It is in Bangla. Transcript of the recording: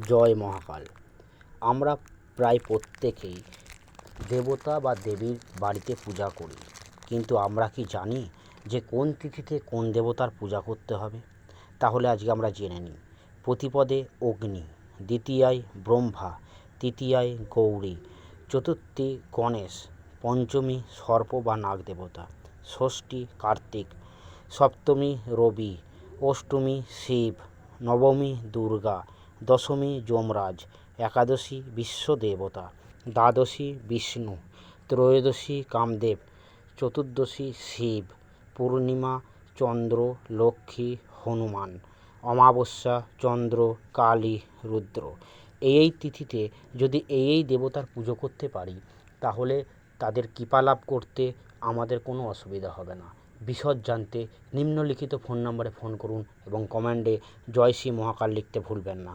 জয় মহাকাল। আমরা প্রায় প্রত্যেকেই দেবতা বা দেবীর বাড়িতে পূজা করি। কিন্তু আমরা কি জানি যে কোন তিথিতে কোন দেবতার পূজা করতে হবে? তাহলে আজকে আমরা জেনে নিই। প্রতিপদে অগ্নি, দ্বিতীয়ায় ব্রহ্মা, তৃতীয়ায় গৌরী, চতুর্থী গণেশ, পঞ্চমী সর্প বা নাগ দেবতা, ষষ্ঠী কার্তিক, সপ্তমী রবি, অষ্টমী শিব, নবমী দুর্গা দশমী যমরাজ, একাদশী বিশ্ব দেবতা দ্বাদশী বিষ্ণু, ত্রয়োদশী কামদেব, চতুর্দশী শিব, পূর্ণিমা চন্দ্র লক্ষ্মী হনুমান, অমাবস্যা চন্দ্র কালী রুদ্র। এই এই তিথিতে যদি এই এই দেবতার পুজো করতে পারি, তাহলে তাদের কৃপা লাভ করতে আমাদের কোনো অসুবিধা হবে না। বিশদ জানতে নিম্নলিখিত ফোন নম্বরে ফোন করুন এবং কমেন্টে জয় শ্রী মহাকাল লিখতে ভুলবেন না।